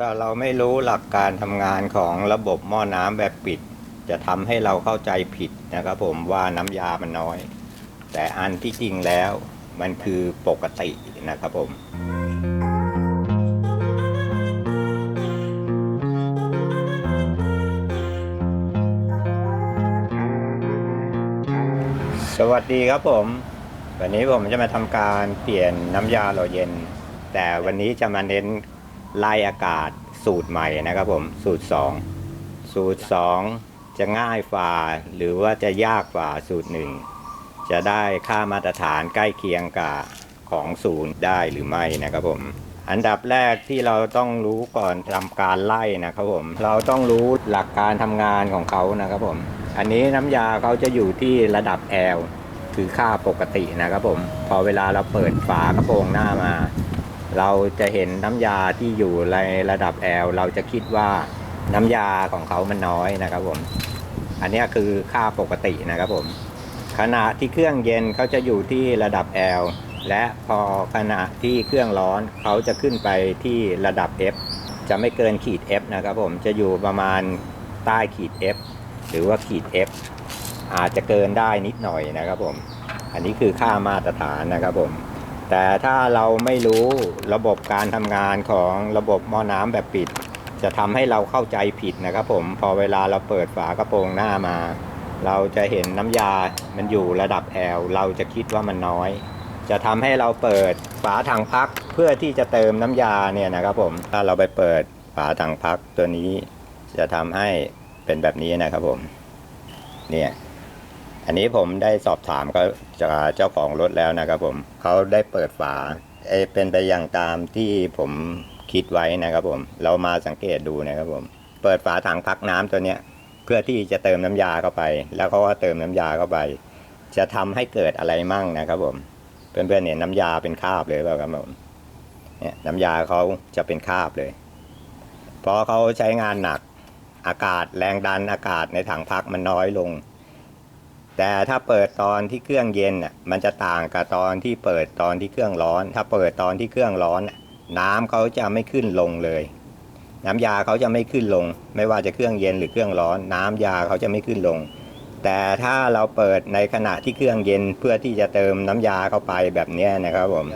ถ้าเราไม่รู้หลักการทำงานของระบบหม้อน้ำแบบปิด จะทำให้เราเข้าใจผิดนะครับผมว่าน้ำยามันน้อย แต่อันที่จริงแล้วมันคือปกตินะครับผมสวัสดีครับผม วันนี้ผมจะมาทำการเปลี่ยนน้ำยาหล่อเย็น แต่วันนี้จะมาเน้น ไล่อากาศสูตรใหม่นะครับผมสูตร 2 สูตร 2 จะง่ายฝ่าหรือว่าจะยากฝ่าสูตร 1 จะได้ค่ามาตรฐานใกล้เคียงกับของศูนย์ได้หรือไม่นะครับผม อันดับแรกที่เราต้องรู้ก่อนทำการไล่นะครับผม เราต้องรู้หลักการทำงานของเขานะครับผม อันนี้น้ำยาเขาจะอยู่ที่ระดับ L คือค่าปกตินะครับผม พอเวลาเราเปิดฝากระโปรงหน้ามา เราจะเห็นน้ำยาที่อยู่ในระดับ L เราจะคิดว่าน้ำยาของเขามันน้อยนะครับผม อันนี้คือค่าปกตินะครับผม ขณะที่เครื่องเย็นเขาจะอยู่ที่ระดับ L และพอขณะที่เครื่องร้อนเขาจะขึ้นไปที่ระดับ F จะไม่เกินขีด F นะครับผมจะอยู่ประมาณใต้ขีด F หรือว่าขีด F อาจจะเกินได้นิดหน่อยนะครับผม อันนี้คือค่ามาตรฐานนะครับผม แต่ถ้าเราไม่รู้ระบบการทำงานของระบบหม้อน้ำแบบปิด จะทำให้เราเข้าใจผิดนะครับผมพอเวลาเราเปิดฝากระโปรงหน้ามา เราจะเห็นน้ำยามันอยู่ระดับ L เราจะคิดว่ามันน้อย จะทำให้เราเปิดฝาถังพักเพื่อที่จะเติมน้ำยาเนี่ยนะครับผมถ้าเราไปเปิดฝาถังพักตัวนี้ จะทำให้เป็นแบบนี้นะครับผมเนี่ย อันนี้ผมได้สอบถามเขาจากเจ้าของรถแล้วนะครับผมเขาได้เปิดฝาเอเป็นไปอย่างตามที่ผมคิดไว้นะครับผม เรามาสังเกตดูนะครับผม เปิดฝาถังพักน้ำตัวเนี้ย เพื่อที่จะเติมน้ำยาเข้าไป แล้วเขาก็เติมน้ำยาเข้าไป จะทำให้เกิดอะไรมั่งนะครับผมเพื่อนๆเห็นน้ำยาเป็นคราบเลยเปล่าครับผมเนี่ยน้ำยาเขาจะเป็นคราบเลยเพราะเขาใช้งานหนักอากาศแรงดันอากาศในถังพักมันน้อยลง แต่ถ้าเปิดตอนที่เครื่องเย็นน่ะมันจะต่างกับตอนที่เปิดตอนที่เครื่องร้อน ถ้าเปิดตอนที่เครื่องร้อนน่ะน้ำเขาจะไม่ขึ้นลงเลย น้ำยาเขาจะไม่ขึ้นลง ไม่ว่าจะเครื่องเย็นหรือเครื่องร้อน น้ำยาเขาจะไม่ขึ้นลง แต่ถ้าเราเปิดในขณะที่เครื่องเย็นเพื่อที่จะเติมน้ำยาเข้าไปแบบนี้นะครับผม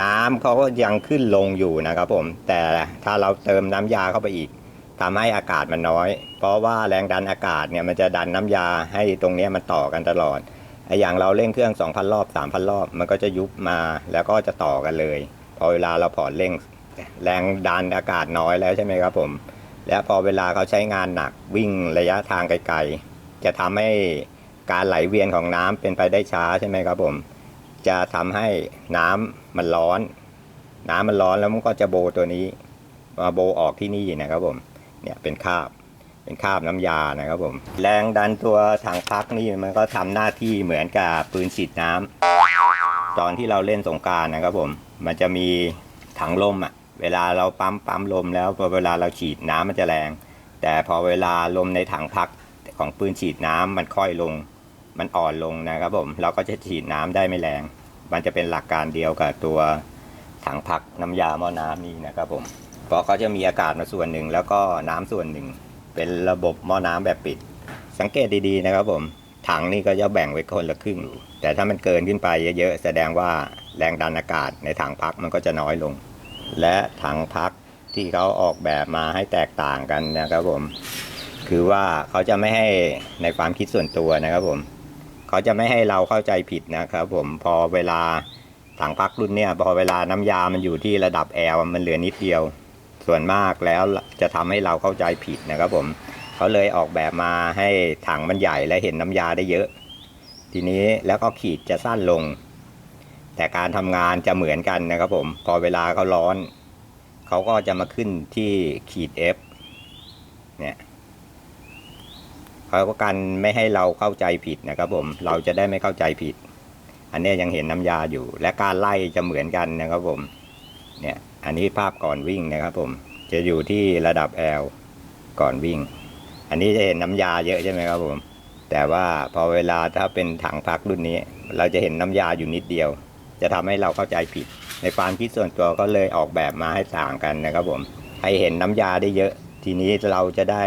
น้ำเขาก็ยังขึ้นลงอยู่นะครับผมแต่ถ้าเราเติมน้ำยาเข้าไปอีก ทำให้อากาศมันน้อย เพราะว่าแรงดันอากาศเนี่ยมันจะดันน้ำยาให้ตรงนี้มันต่อกันตลอดไออย่างเราเร่งเครื่อง 2,000 รอบ 3,000 รอบ มันก็จะยุบมาแล้วก็จะต่อกันเลย พอเวลาเราผ่อนเร่งแรงดันอากาศน้อยแล้วใช่ไหมครับผม และพอเวลาเขาใช้งานหนักวิ่งระยะทางไกลๆ จะทำให้การไหลเวียนของน้ำเป็นไปได้ช้าใช่ไหมครับผม จะทำให้น้ำมันร้อน น้ำมันร้อนแล้วมันก็จะโบตัวนี้มาโบออกที่นี่นะครับผม เนี่ยเป็นคราบเป็นคราบน้ำยานะครับผม แรงดันตัวถังพักนี่มันก็ทำหน้าที่เหมือนกับปืนฉีดน้ำตอนที่เราเล่นสงการนะครับผม มันจะมีถังลมอะ เวลาเราปั๊มปั๊มลมแล้วพอเวลาเราฉีดน้ำมันจะแรง แต่พอเวลาลมในถังพักของปืนฉีดน้ำมันค่อยลง มันอ่อนลงนะครับผม เราก็จะฉีดน้ำได้ไม่แรง มันจะเป็นหลักการเดียวกับตัวถังพักน้ำยาหม้อน้ำนี่นะครับผม เพราะเขาจะมีอากาศมาส่วนหนึ่งแล้วก็น้ำส่วนหนึ่ง เป็นระบบหม้อน้ำแบบปิด สังเกตดีๆนะครับผมถังนี่ก็จะแบ่งไว้คนละครึ่ง แต่ถ้ามันเกินขึ้นไปเยอะๆแสดงว่าแรงดันอากาศในถังพักมันก็จะน้อยลง และถังพักที่เขาออกแบบมาให้แตกต่างกันนะครับผม คือว่าเขาจะไม่ให้ในความคิดส่วนตัวนะครับผมเขาจะไม่ให้เราเข้าใจผิดนะครับผมพอเวลาถังพักรุ่นเนี้ยพอเวลาน้ำยามันอยู่ที่ระดับแอลมันเหลือนิดเดียว ส่วนมากแล้วจะทำให้เราเข้าใจผิดนะครับผมเขาเลยออกแบบมาให้ถังมันใหญ่และเห็นน้ำยาได้เยอะ ทีนี้แล้วก็ขีดจะสั้นลง แต่การทำงานจะเหมือนกันนะครับผมพอเวลาเขาร้อน เขาก็จะมาขึ้นที่ขีด F เนี่ยเขาก็กันไม่ให้เราเข้าใจผิดนะครับผมเราจะได้ไม่เข้าใจผิด อันนี้ยยังเห็นน้ำยาอยู่ และการไล่จะเหมือนกันนะครับผมเนี่ย อันนี้ภาพก่อนวิ่งนะครับผม จะอยู่ที่ระดับ L ก่อนวิ่ง อันนี้จะเห็นน้ำยาเยอะใช่ไหมครับผม แต่ว่าพอเวลาถ้าเป็นถังพักรุ่นนี้ เราจะเห็นน้ำยาอยู่นิดเดียว จะทำให้เราเข้าใจผิด ในความคิดส่วนตัวก็เลยออกแบบมาให้ต่างกันนะครับผม ให้เห็นน้ำยาได้เยอะ ทีนี้เราจะได้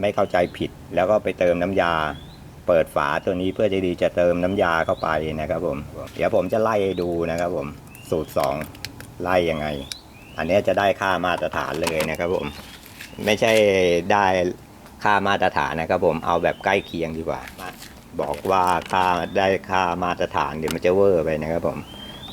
ไม่เข้าใจผิด แล้วก็ไปเติมน้ำยาเปิดฝาตัวนี้เพื่อจะดีจะเติมน้ำยาเข้าไปนะครับผม เดี๋ยวผมจะไล่ดูนะครับผม สูตรสองไล่ยังไง อันนี้จะได้ค่ามาตรฐานเลยนะครับผม ไม่ใช่ได้ค่ามาตรฐานนะครับผมเอาแบบใกล้เคียงดีกว่า บอกว่าค่าได้ค่ามาตรฐานเดี๋ยวมันจะเวอร์ไปนะครับผม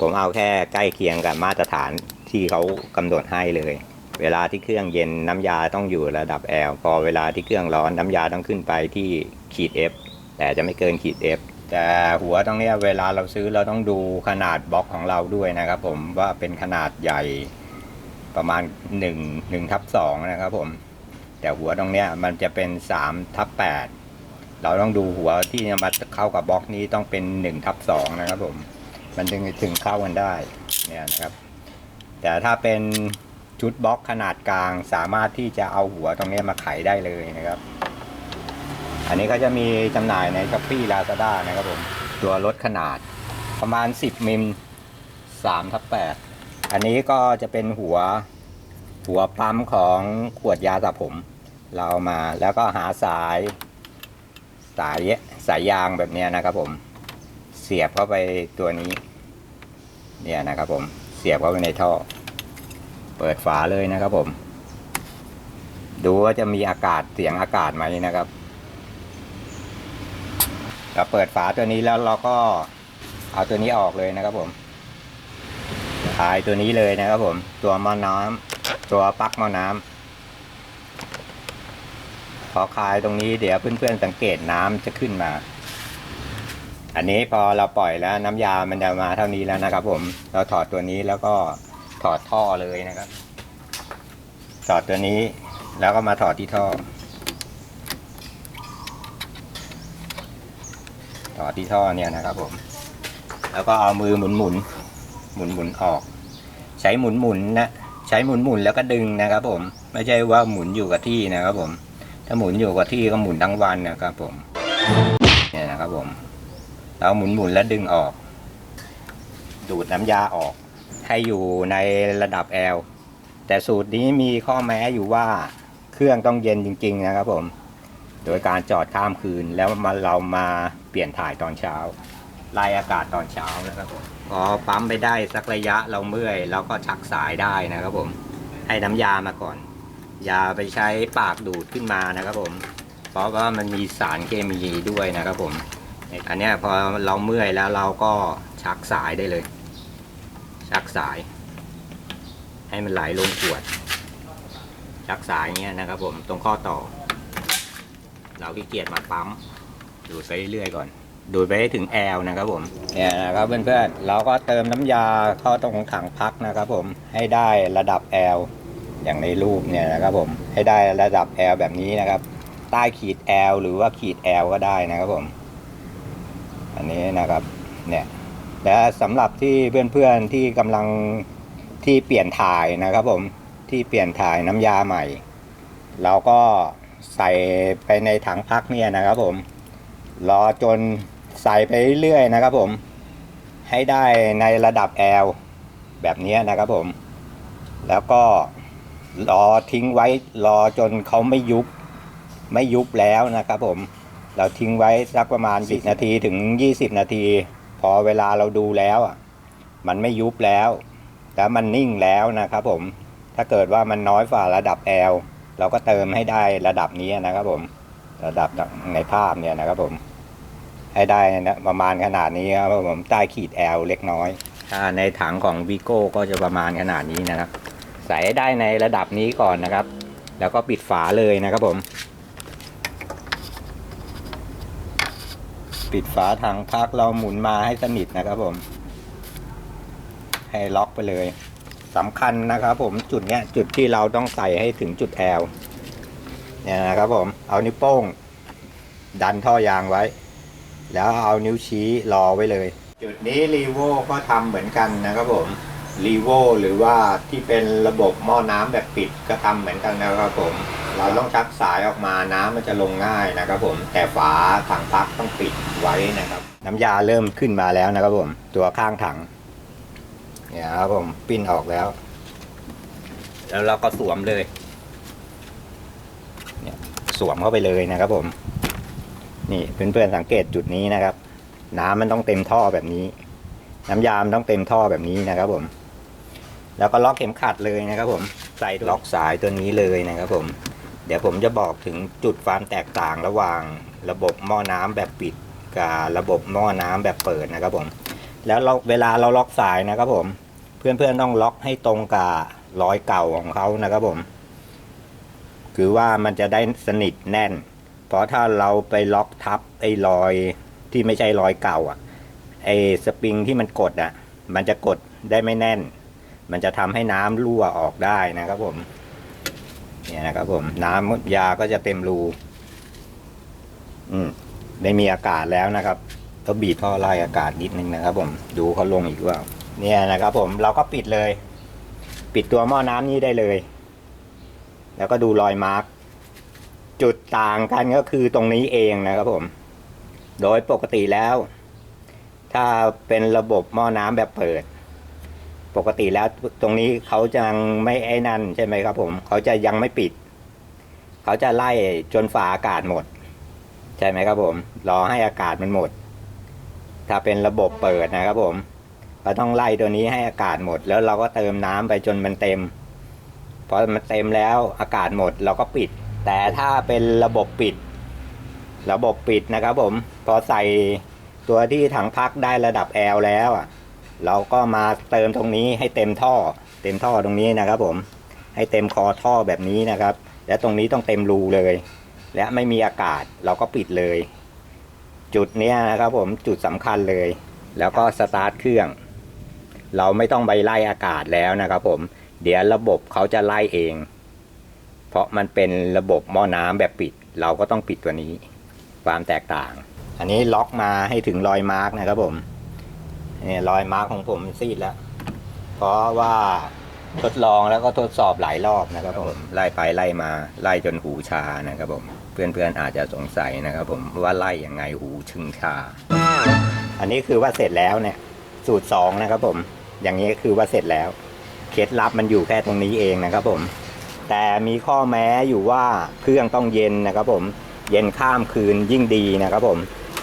ผมเอาแค่ใกล้เคียงกับมาตรฐานที่เขากำหนดให้เลย เวลาที่เครื่องเย็นน้ำยาต้องอยู่ระดับ L พอเวลาที่เครื่องร้อนน้ำยาต้องขึ้นไปที่ขีด F แต่จะไม่เกินขีด F แต่หัวตรงเนี้ยเวลาเราซื้อเราต้องดูขนาดบล็อกของเราด้วยนะครับผมว่าเป็นขนาดใหญ่ ประมาณ1 1ทับ2นะครับผมแต่หัวตรงเนี้ยมันจะเป็น3ทับ8เราต้องดูหัวที่จะมาเข้ากับบล็อกนี้ต้องเป็น1ทับ2นะครับผมมันถึงถึงเข้ากันได้เนี่ยนะครับ แต่ถ้าเป็นชุดบล็อกขนาดกลางสามารถที่จะเอาหัวตรงนี้มาไขได้เลยนะครับ อันนี้ก็จะมีจำหน่ายในช้อปปี้ลาซาด้านะครับผม ตัวลดขนาดประมาณ 10 มิล3ทับ8 อันนี้ก็จะเป็นหัวหัวปั๊มของขวดยาสระผม เราเอามาแล้วก็หาสาย สายสายยางแบบนี้นะครับผม เสียบเข้าไปตัวนี้ เนี่ยนะครับผมเสียบเข้าไปในท่อ เปิดฝาเลยนะครับผม ดูว่าจะมีอากาศเสียงอากาศไหมนะครับเราเปิดฝาตัวนี้แล้วเราก็เอาตัวนี้ออกเลยนะครับผม คลายตัวนี้เลยนะครับผม ตัวมอน้ำตัวปลั๊กมอน้ำพอคลายตรงนี้เดี๋ยวเพื่อนๆสังเกตน้ำจะขึ้นมา อันนี้พอเราปล่อยแล้วน้ำยามันจะมาเท่านี้แล้วนะครับ ผม เราถอดตัวนี้แล้วก็ถอดท่อเลยนะครับ ถอดตัวนี้แล้วก็มาถอดที่ท่อ ถอดที่ท่อเนี่ยนะครับผม แล้วก็เอามือหมุนหมุนหมุนหมุนออก ใช้หมุนหมุนนะใช้หมุนหมุนแล้วก็ดึงนะครับผมไม่ใช่ว่าหมุนอยู่กับที่นะครับผม ถ้าหมุนอยู่กับที่ก็หมุนทั้งวันนะครับผมเนี่ยนะครับผม เราหมุนหมุนแล้วดึงออก ดูดน้ำยาออก ให้อยู่ในระดับ L แต่สูตรนี้มีข้อแม้อยู่ว่าเครื่องต้องเย็นจริง ๆ นะครับผม โดยการจอดข้ามคืนแล้วมาเรามาเปลี่ยนถ่ายตอนเช้าไล่อากาศตอนเช้านะครับผม พอปั๊มไปได้สักระยะเราเมื่อยเราก็ชักสายได้นะครับผมให้น้ำยามาก่อน ยาไปใช้ปากดูดขึ้นมานะครับผม เพราะว่ามันมีสารเคมีด้วยนะครับผม อันนี้พอเราเมื่อยแล้วเราก็ชักสายได้เลย ชักสาย ให้มันไหลลงขวด ชักสายเงี้ยนะครับผมตรงข้อต่อ เราขี้เกียจมาปั๊มดูดไปเรื่อยๆก่อน ดูดไปให้ถึงแอลนะครับผมเนี่ยนะครับเพื่อนๆเราก็เติมน้ำยาเข้าตรงถังพักนะครับผมให้ได้ระดับแอลอย่างในรูปเนี่ยนะครับผมให้ได้ระดับแอลแบบนี้นะครับ ใต้ขีด L หรือว่าขีด L ก็ได้นะครับผม อันนี้นะครับเนี่ยและสำหรับที่เพื่อนๆที่กำลังที่เปลี่ยนถ่ายนะครับผมที่เปลี่ยนถ่ายน้ำยาใหม่ เราก็ใส่ไปในถังพักเนี่ยนะครับผม รอจนใส่ไปเรื่อยๆนะครับผม ให้ได้ในระดับ L แบบนี้นะครับผม แล้วก็รอทิ้งไว้รอจนเขาไม่ยุบไม่ยุบแล้วนะครับผม เราทิ้งไว้สักประมาณ 10 นาทีถึง 20 นาที พอเวลาเราดูแล้วอะมันไม่ยุบแล้ว แล้วมันนิ่งแล้วนะครับผม ถ้าเกิดว่ามันน้อยฝ่าระดับ L เราก็เติมให้ได้ระดับนี้นะครับผม ระดับในภาพเนี่ยนะครับผม ให้ได้นะประมาณขนาดนี้ครับผมใต้ขีด L เล็กน้อยในถังของวีโก้ก็จะประมาณขนาดนี้นะครับ ใส่ได้ในระดับนี้ก่อนนะครับ แล้วก็ปิดฝาเลยนะครับผม ปิดฝาถังพักเราหมุนมาให้สนิทนะครับผม ให้ล็อกไปเลยสำคัญนะครับผมจุดเนี้ยจุดที่เราต้องใส่ให้ถึงจุด L เนี่ยนะครับผมเอานิ้วโป้ง ดันท่อยางไว้ แล้วเอานิ้วชี้รอไว้เลย จุดนี้รีโวก็ทำเหมือนกันนะครับผมรีโวหรือว่าที่เป็นระบบหม้อน้ำแบบปิดก็ทำเหมือนกันนะครับผม เราต้องชักสายออกมาน้ำมันจะลงง่ายนะครับผม แต่ฝาถังพักต้องปิดไว้นะครับ น้ำยาเริ่มขึ้นมาแล้วนะครับผม ตัวข้างถังเนี่ยครับผมปิ้นออกแล้ว แล้วเราก็สวมเลย เนี่ยสวมเข้าไปเลยนะครับผม นี่เพื่อนๆสังเกตจุดนี้นะครับ น้ำมันต้องเต็มท่อแบบนี้ น้ำยามต้องเต็มท่อแบบนี้นะครับผม แล้วก็ล็อกเข็มขัดเลยนะครับ ผมใส่ล็อกสายตัวนี้เลยนะครับ ผม เดี๋ยวผมจะบอกถึงจุดความแตกต่างระหว่างระบบหม้อน้ำแบบปิดกับระบบหม้อน้ำแบบเปิดนะครับผม แล้วเราเวลาเราล็อกสายนะครับผม เพื่อนๆต้องล็อกให้ตรงกับรอยเก่าของเขานะครับผม คือว่ามันจะได้สนิทแน่น เพราะถ้าเราไปล็อกทับไอ้รอยที่ไม่ใช่รอยเก่าอะไอ้สปริงที่มันกดอะ มันจะกดได้ไม่แน่น มันจะทำให้น้ำรั่วออกได้นะครับผม เนี่ยนะครับผม น้ำยาก็จะเต็มรู อืมไม่มีอากาศแล้วนะครับก็บีบท่อไล่อากาศนิดนึงนะครับ ผม ดูเขาลงอีกว่า เนี่ยนะครับ ผมเราก็ปิดเลย ปิดตัวหม้อน้ำนี้ได้เลย แล้วก็ดูรอยมาร์กจุดต่างกันก็คือตรงนี้เองนะครับผม โดยปกติแล้ว ถ้าเป็นระบบหม้อน้ำแบบเปิด ปกติแล้วตรงนี้เขาจะยังไม่ไอ้นั่นใช่ไหมครับผม เขาจะยังไม่ปิด เขาจะไล่จนฝาอากาศหมด ใช่ไหมครับผม รอให้อากาศมันหมด ถ้าเป็นระบบเปิดนะครับผม เราต้องไล่ตัวนี้ให้อากาศหมด แล้วเราก็เติมน้ำไปจนมันเต็ม พอมันเต็มแล้วอากาศหมดเราก็ปิด แต่ถ้าเป็นระบบปิด ระบบปิดนะครับผม พอใส่ตัวที่ถังพักได้ระดับแอลแล้วเราก็มาเติมตรงนี้ให้เต็มท่อ เต็มท่อตรงนี้นะครับผม ให้เต็มคอท่อแบบนี้นะครับ และตรงนี้ต้องเต็มรูเลย และไม่มีอากาศเราก็ปิดเลย จุดนี้นะครับผมจุดสำคัญเลย แล้วก็สตาร์ทเครื่อง เราไม่ต้องไปไล่อากาศแล้วนะครับผม เดี๋ยวระบบเขาจะไล่เอง เพราะมันเป็นระบบหม้อน้ำแบบปิด เราก็ต้องปิดตัวนี้ ความแตกต่าง อันนี้ล็อกมาให้ถึงรอยมาร์กนะครับผมเนี่ยรอยมาร์กของผมซีดแล้ว เพราะว่าทดลองแล้วก็ทดสอบหลายรอบนะครับผมไล่ไปไล่มาไล่จนหูชานะครับผม เพื่อนๆอาจจะสงสัยนะครับผมว่าไล่ยังไงหูชึงชา อันนี้คือว่าเสร็จแล้วเนี่ย สูตรสองนะครับผม อย่างนี้คือว่าเสร็จแล้ว เคล็ดลับมันอยู่แค่ตรงนี้เองนะครับผม แต่มีข้อแม้อยู่ว่าเครื่องต้องเย็นนะครับผม เย็นข้ามคืนยิ่งดีนะครับผม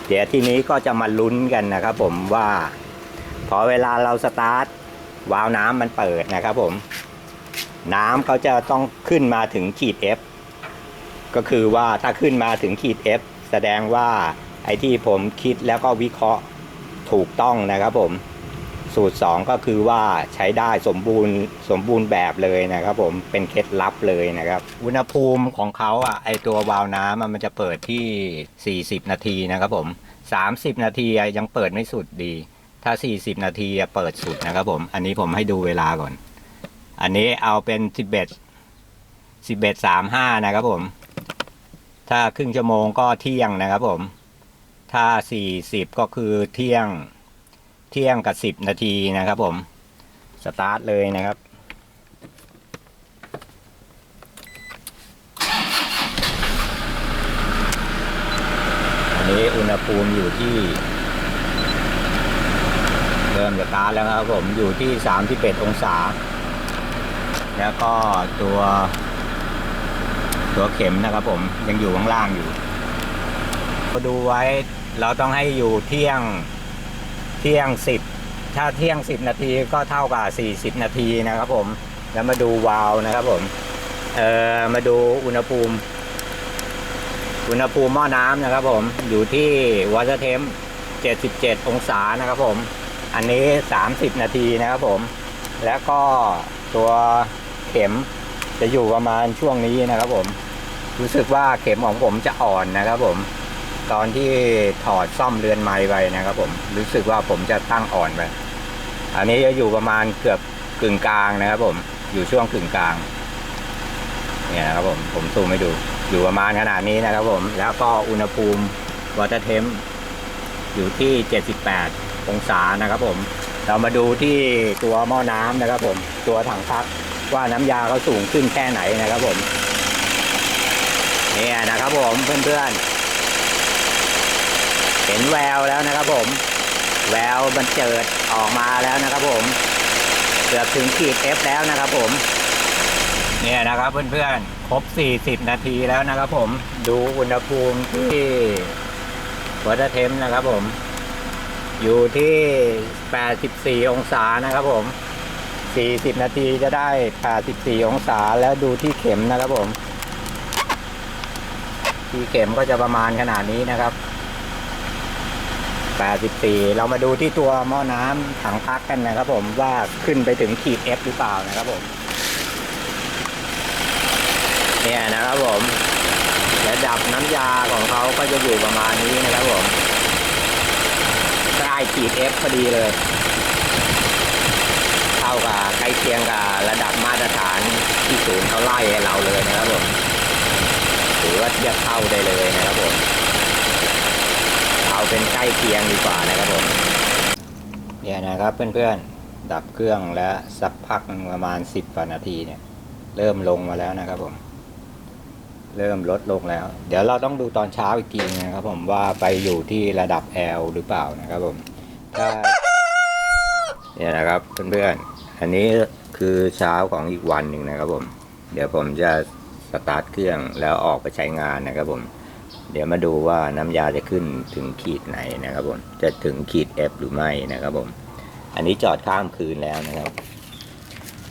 เดี๋ยวทีนี้ก็จะมาลุ้นกันนะครับผมว่า พอเวลาเราสตาร์ทวาล์วน้ำมันเปิดนะครับผม น้ำเขาจะต้องขึ้นมาถึงขีด F ก็คือว่าถ้าขึ้นมาถึงขีด F แสดงว่าไอ้ที่ผมคิดแล้วก็วิเคราะห์ถูกต้องนะครับผม สูตร 2 ก็คือว่าใช้ได้สมบูรณ์สมบูรณ์แบบเลยนะครับ ผมเป็นเคล็ดลับเลยนะครับ อุณหภูมิของเขาอะไอตัววาล์วน้ำมันจะเปิดที่ 40 นาทีนะครับผม 30 นาทียังเปิดไม่สุดดี ถ้า 40 นาทีเปิดสุดนะครับผม อันนี้ผมให้ดูเวลาก่อน อันนี้เอาเป็น 11 11 35 นะครับผม ถ้าครึ่งชั่วโมงก็เที่ยงนะครับผม ถ้า 40 ก็คือเที่ยง เที่ยงกับ10นาทีนะครับผม สตาร์ทเลยนะครับอันนี้อุณหภูมิอยู่ที่ เริ่มสตาร์ทแล้วครับผมอยู่ที่31องศา แล้วก็ตัวตัวเข็มนะครับผมยังอยู่ข้างล่างอยู่ก็ดูไว้เราต้องให้อยู่เที่ยง เที่ยงสิบถ้าเที่ยงสิบนาทีก็เท่ากับสี่สิบนาทีนะครับผมแล้วมาดูวาล์วนะครับผมเอ่อมาดูอุณหภูมิ อุณหภูมิหม้อน้ำนะครับผมอยู่ที่วอเตอร์เทม77 องศานะครับผม อันนี้ 30 นาทีนะครับผม แล้วก็ตัวเข็มจะอยู่ประมาณช่วงนี้นะครับผม รู้สึกว่าเข็มของผมจะอ่อนนะครับผม ตอนที่ถอดซ่อมเรือนไม้ไปนะครับ ผมรู้สึกว่าผมจะตั้งอ่อนไปอันนี้จะอยู่ประมาณเกือบกึ่งกลางนะครับ ผมอยู่ช่วงกึ่งกลาง เนี่ยนะครับผมผมซูมให้ดูอยู่ประมาณขนาดนี้นะครับ ผม แล้วก็อุณหภูมิวอเตอร์เทมอยู่ที่ 78 องศานะครับ ผม เรามาดูที่ตัวหม้อน้ำนะครับ ผม ตัวถังพักว่าน้ำยาเขาสูงขึ้นแค่ไหนนะครับ ผมเนี่ยนะครับผมเพื่อนๆ เห็นแววแล้วนะครับผม แววมันเจิดออกมาแล้วนะครับผม เกือบถึงขีด F แล้วนะครับผม เนี่ยนะครับเพื่อนๆ ครบ 40 นาทีแล้วนะครับผม ดูอุณหภูมิที่วัตเทมนะครับผม อยู่ที่ 84 องศานะครับผม 40 นาทีจะได้ 84 องศาแล้วดูที่เข็มนะครับผม ที่เข็มก็จะประมาณขนาดนี้นะครับ 84 เรามาดูที่ตัวหม้อน้ำถังพักกันนะครับผมว่าขึ้นไปถึงขีด F หรือเปล่านะครับผม เนี่ยนะครับผมระดับน้ำยาของเขาก็จะอยู่ประมาณนี้นะครับผมใกล้ขีด F พอดีเลย เท่ากับใกล้เคียงกับระดับมาตรฐานที่ศูนย์เขาไล่ให้เราเลยนะครับผมถือว่าเทียบเท่าได้เลยนะครับผม เอาเป็นใกล้เคียงดีกว่านะครับผมเนี่ยนะครับเพื่อนๆ ดับเครื่องแล้วสักพักประมาณสิบกว่านาทีเนี่ย เริ่มลงมาแล้วนะครับผม เริ่มลดลงแล้ว เดี๋ยวเราต้องดูตอนเช้าอีกทีนะครับผมว่าไปอยู่ที่ระดับ L หรือเปล่านะครับผมถ้าเนี่ยนะครับเพื่อนๆ อันนี้คือเช้าของอีกวันหนึ่งนะครับผม เดี๋ยวผมจะสตาร์ทเครื่องแล้วออกไปใช้งานนะครับผม เดี๋ยวมาดูว่าน้ำยาจะขึ้นถึงขีดไหนนะครับผม จะถึงขีด F หรือไม่นะครับผม อันนี้จอดข้ามคืนแล้วนะครับ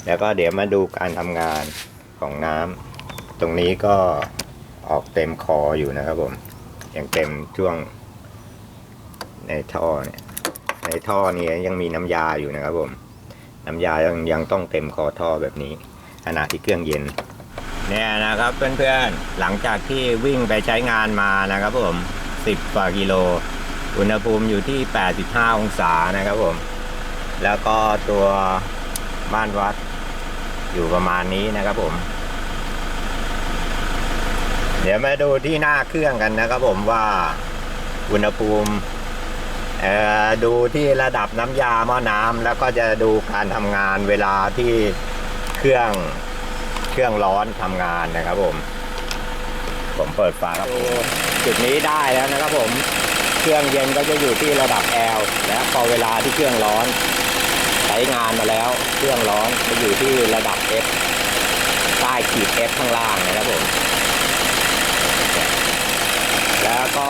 แล้วก็เดี๋ยวมาดูการทำงานของน้ำตรงนี้ก็ออกเต็มคออยู่นะครับผมยังเต็มช่วง ในท่อเนี่ย ในท่อนี้ยังมีน้ำยาอยู่นะครับผม น้ำยายังยังต้องเต็มคอท่อแบบนี้ขณะที่เครื่องเย็น เนี่ยนะครับเพื่อนๆ หลังจากที่วิ่งไปใช้งานมานะครับผม 10กว่ากิโล อุณหภูมิอยู่ที่ 85 องศานะครับผม แล้วก็ตัวบ้านวัดอยู่ประมาณนี้นะครับผม เดี๋ยวมาดูที่หน้าเครื่องกันนะครับผมว่าอุณหภูมิดูที่ระดับน้ำยาหม้อน้ำแล้วก็จะดูการทำงานเวลาที่เครื่อง เครื่องร้อนทำงานนะครับผม ผมเปิดฝาครับจุดนี้ได้แล้วนะครับผม เครื่องเย็นก็จะอยู่ที่ระดับ L และพอเวลาที่เครื่องร้อน ใช้งานมาแล้ว เครื่องร้อนจะอยู่ที่ระดับ F ใต้ขีด F ข้างล่างนะครับผม แล้วก็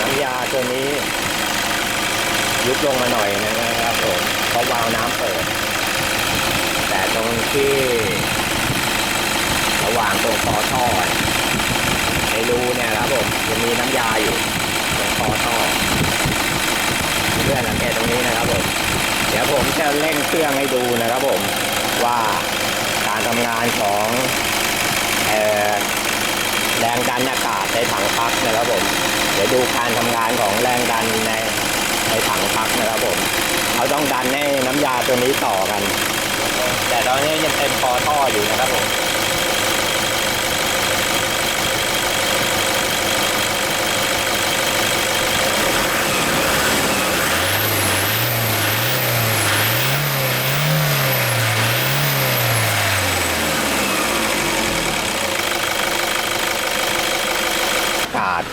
น้ำยาตัวนี้ยุบลงมาหน่อยนะครับผมเพราะวาล์วน้ำเปิด แต่ตรงที่ ระหว่างตรงคอท่อในรูเนี่ยครับผมจะมีน้ำยาอยู่ตรงคอท่อเพื่อนสังเกตตรงนี้นะครับผมเดี๋ยวผมจะเร่งเครื่องให้ดูนะครับผมว่าการทำงานของออแรงดันอากาศในถังพักนะครับผม เดี๋ยวดูการทำงานของแรงดันในในถังพักนะครับผมเขาต้องดันให้น้ำยาตัวนี้ต่อกัน แต่ตอนนี้ยังเป็นคอท่ออยู่นะครับผม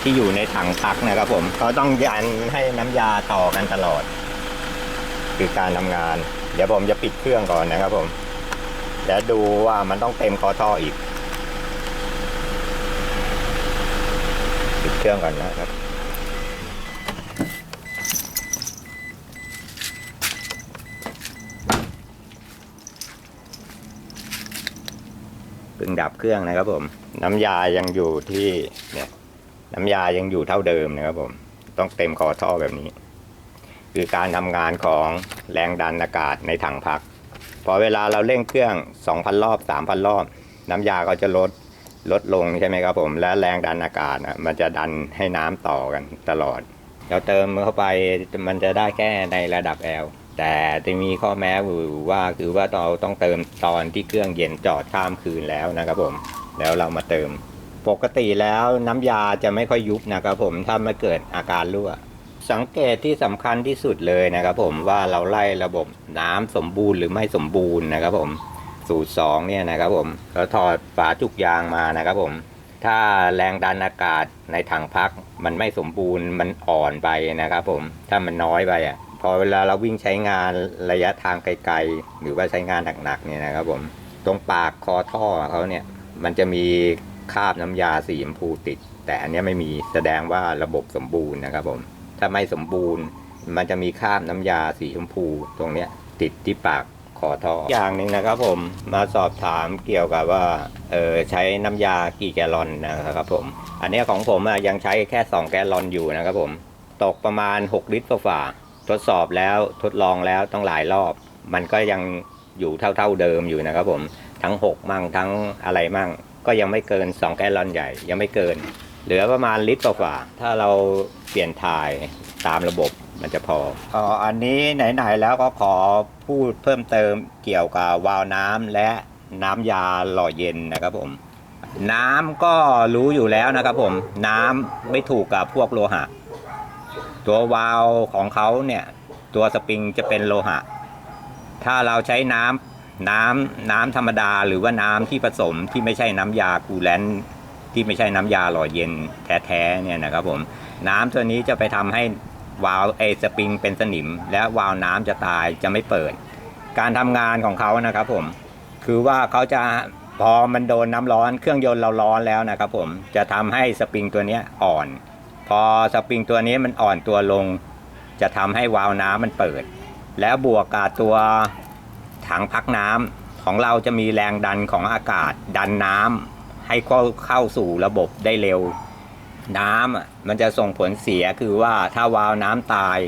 ที่อยู่ในถังพักนะครับผมเขาต้องยันให้น้ำยาต่อกันตลอด คือการทำงาน เดี๋ยวผมจะปิดเครื่องก่อนนะครับผมแล้วดูว่ามันต้องเต็มคอท่ออีก ปิดเครื่องก่อนนะครับเพิ่งดับเครื่องนะครับผม น้ำยายังอยู่ที่เนี่ย น้ำยายังอยู่เท่าเดิมนะครับผม ต้องเต็มคอท่อแบบนี้ คือการทำงานของแรงดันอากาศในถังพัก พอเวลาเราเร่งเครื่อง 2,000 รอบ 3,000 รอบ น้ำยาก็จะลดลดลงใช่ไหมครับผม และแรงดันอากาศนะมันจะดันให้น้ำต่อกันตลอด เราเติมเข้าไปมันจะได้แค่ในระดับ L แต่จะมีข้อแม้อยู่ว่าคือว่าเราต้องเติมตอนที่เครื่องเย็นจอดข้ามคืนแล้วนะครับผม แล้วเรามาเติม ปกติแล้วน้ำยาจะไม่ค่อยยุบนะครับผมถ้าม่เกิดอาการรั่ว สังเกตที่สำคัญที่สุดเลยนะครับผมว่าเราไล่ระบบน้ำสมบูรณ์หรือไม่สมบูรณ์นะครับผมสูตรสองเนี่ยนะครับผมเราถอดฝาจุกยางมานะครับผม ถ้าแรงดันอากาศในถังพัก มันไม่สมบูรณ์มันอ่อนไปนะครับผมถ้ามันน้อยไปอะพอเวลาเราวิ่งใช้งานระยะทางไกลๆ หรือว่าใช้งานหนักๆเนี่ยนะครับผมตรงปากคอท่อเขาเนี่ยมันจะมี คราบน้ำยาสีชมพูติด แต่อันนี้ไม่มีแสดงว่าระบบสมบูรณ์นะครับผมถ้าไม่สมบูรณ์มันจะมีคราบน้ำยาสีชมพูตรงเนี้ยติดที่ปากขอทออย่างหนึ่งนะครับผมมาสอบถามเกี่ยวกับว่าเออใช้น้ำยากี่แกลลอนนะครับผม อันนี้ของผมอะยังใช้แค่ 2 แกลลอนอยู่นะครับผม ตกประมาณ 6 ลิตรฝ่าทดสอบแล้วทดลองแล้วต้องหลายรอบ มันก็ยังอยู่เท่าๆเดิมอยู่นะครับผมทั้ง 6 มั่งทั้งอะไรมั่ง ก็ยังไม่เกิน 2 แกลลอนใหญ่ ยังไม่เกิน เหลือประมาณลิตรฝ่าๆถ้าเราเปลี่ยนถ่ายตามระบบมันจะพออ๋ออันนี้ไหนๆแล้วก็ขอพูดเพิ่มเติมเกี่ยวกับวาล์วน้ำและน้ำยาหล่อเย็นนะครับผม น้ำก็รู้อยู่แล้วนะครับผม น้ำไม่ถูกกับพวกโลหะ ตัววาล์วของเขาเนี่ย ตัวสปริงจะเป็นโลหะ ถ้าเราใช้น้ำ น้ำน้ำธรรมดาหรือว่าน้ำที่ผสมที่ไม่ใช่น้ำยาคูลแลนท์ที่ไม่ใช่น้ำยาหล่อเย็นแท้ๆเนี่ยนะครับผมน้ำตัวนี้จะไปทำให้วาล์วเอสปริงเป็นสนิม และวาล์วน้ำจะตายจะไม่เปิด การทำงานของเขานะครับผมคือว่าเขาจะพอมันโดนน้ำร้อนเครื่องยนต์เราร้อนแล้วนะครับผมจะทำให้สปริงตัวนี้อ่อน พอสปริงตัวนี้มันอ่อนตัวลง จะทำให้วาล์วน้ำมันเปิด แล้วบวกกับตัว ถังพักน้ำของเราจะมีแรงดันของอากาศดันน้ำให้เข้าเข้าสู่ระบบได้เร็ว น้ำมันจะส่งผลเสียคือว่าถ้าวาล์วน้ำตาย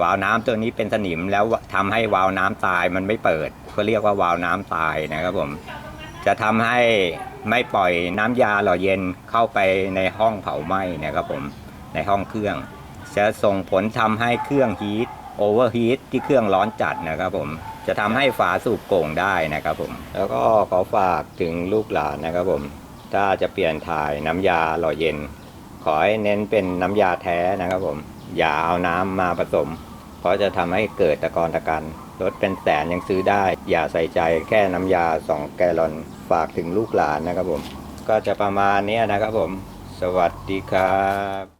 วาล์วน้ำตัวนี้เป็นสนิมแล้วทำให้วาล์วน้ำตายมันไม่เปิดเขาเรียกว่าวาล์วน้ำตายนะครับผมจะทำให้ไม่ปล่อยน้ำยาหล่อเย็นเข้าไปในห้องเผาไหม้นะครับผมในห้องเครื่อง จะส่งผลทำให้เครื่องฮีทโอเวอร์ฮีทที่เครื่องร้อนจัดนะครับผม จะทำให้ฝาสูบโก่งได้นะครับผม แล้วก็ขอฝากถึงลูกหลานนะครับผม ถ้าจะเปลี่ยนถ่ายน้ำยาหล่อเย็น ขอให้เน้นเป็นน้ำยาแท้นะครับผม อย่าเอาน้ำมาผสม เพราะจะทำให้เกิดตะกอนตะกันรถเป็นแสนยังซื้อได้ อย่าใส่ใจแค่น้ำยา 2 แกลลอนฝากถึงลูกหลานนะครับผม ก็จะประมาณนี้นะครับผม สวัสดีครับ